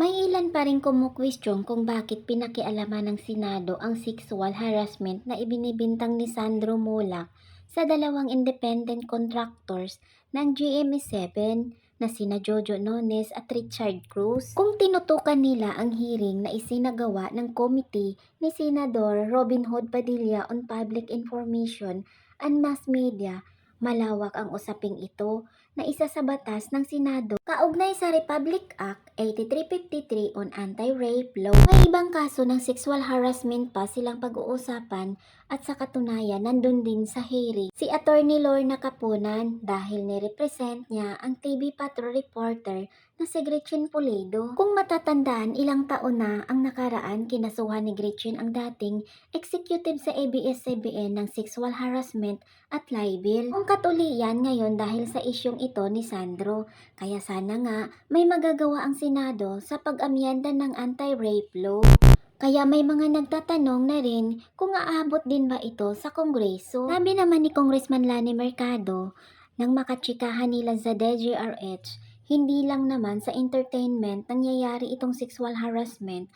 May ilan pa rin kumukwestiyon kung bakit pinakialaman ng Senado ang sexual harassment na ibinibintang ni Sandro Mulak sa dalawang independent contractors ng GMA7 na sina Jojo Nones at Richard Cruz. Kung tinutukan nila ang hearing na isinagawa ng committee ni Senador Robin Hood Padilla on Public Information and Mass Media, malawak ang usaping ito na isa sa batas ng Senado kaugnay sa Republic Act 8353 on Anti-Rape Law. May ibang kaso ng sexual harassment pa silang pag-uusapan at sa katunayan nandun din sa hearing si Attorney Lorna Capunan dahil ni-represent niya ang TV Patrol reporter na si Gretchen Pulido. Kung matatandaan, ilang taon na ang nakaraan kinasuhan ni Gretchen ang dating executive sa ABS-CBN ng sexual harassment at libel. Ang katulian ngayon dahil sa isyong ito ni Sandro. Kaya sana nga may magagawa ang Senado sa pag-amyenda ng anti-rape law. Kaya may mga nagtatanong na rin kung aabot din ba ito sa Kongreso. Sabi naman ni Congressman Lani Mercado, nang makatsikahan nila sa DGRH, hindi lang naman sa entertainment nangyayari itong sexual harassment,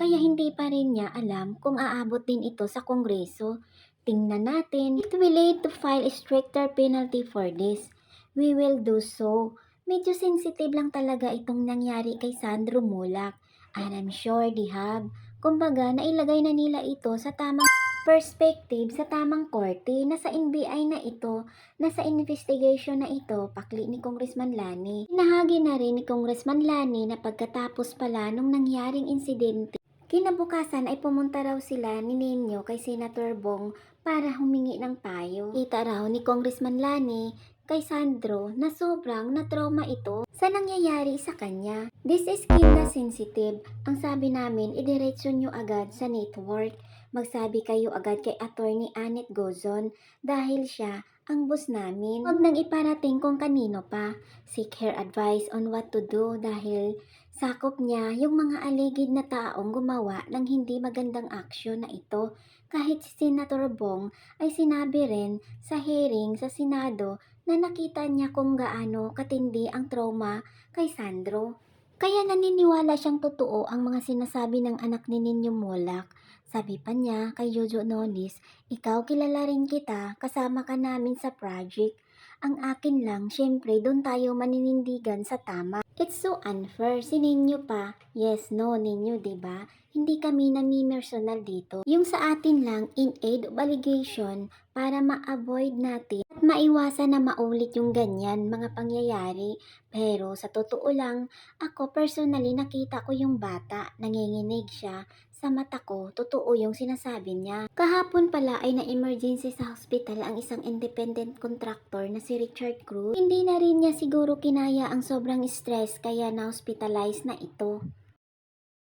kaya hindi pa rin niya alam kung aabot din ito sa Kongreso. Tingnan natin, it will lead to file a stricter penalty for this. We will do so. Medyo sensitive lang talaga itong nangyari kay Sandro Mulak. And I'm sure they have. Kumbaga, nailagay na nila ito sa tamang perspective sa tamang korte na sa NBI na ito, na sa investigation na ito, pakli ni Congressman Lani. Hinahagi na rin ni Congressman Lani na pagkatapos pala nung nangyaring insidente, kinabukasan ay pumunta raw sila ni Nino kay Senator Bong para humingi ng payo. Kita raw ni Congressman Lani kay Sandro na sobrang na-trauma ito sa nangyayari sa kanya. This is kinda sensitive. Ang sabi namin, idiretso nyo agad sa network. Magsabi kayo agad kay Attorney Annette Gozon dahil siya ang boss namin. Huwag nang iparating kung kanino pa. Seek her advice on what to do dahil sakop niya yung mga alleged na taong gumawa ng hindi magandang aksyon na ito. Kahit si Senator Bong ay sinabi rin sa hearing sa Senado na nakita niya kung gaano katindi ang trauma kay Sandro. Kaya naniniwala siyang totoo ang mga sinasabi ng anak ni Ninyo Molak. Sabi pa niya kay Jojo Nonis, ikaw kilala rin kita, kasama ka namin sa project. Ang akin lang, syempre, doon tayo maninindigan sa tama. It's so unfair. Si Ninyo pa. Yes, no, Ninyo, ba? Hindi kami nami-personal dito. Yung sa atin lang, in aid of allegation, para ma-avoid natin at maiwasan na maulit yung ganyan mga pangyayari. Pero sa totoo lang, ako personally nakita ko yung bata, nanginginig siya. Sa mata ko, totoo yung sinasabi niya. Kahapon pala ay na-emergency sa hospital ang isang independent contractor na si Richard Cruz. Hindi na rin niya siguro kinaya ang sobrang stress kaya na-hospitalize na ito.